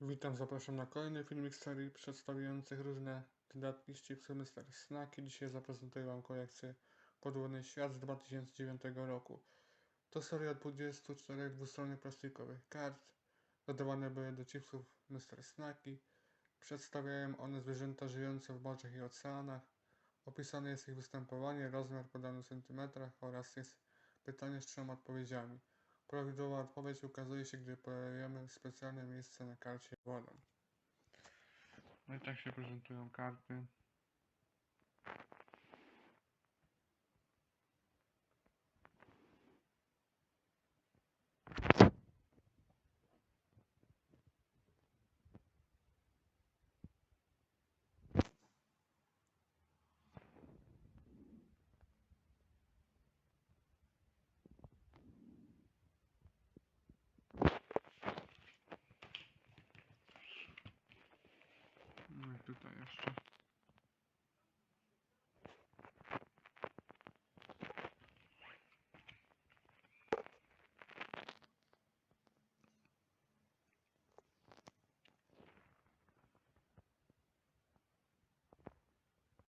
Witam, zapraszam na kolejny filmik serii przedstawiających różne dodatki z chipsu Mr. Snack i dzisiaj zaprezentuję Wam kolekcję Podwodny Świat z 2009 roku. To seria 24 dwustronnych plastikowych kart. Dodawane były do chipsów Mr. Snacki. Przedstawiają one zwierzęta żyjące w morzach i oceanach. Opisane jest ich występowanie, rozmiar podany w centymetrach oraz jest pytanie z trzema odpowiedziami. Prawidłowa odpowiedź ukazuje się, gdy pojawiamy specjalne miejsce na karcie wodą. No i tak się prezentują karty.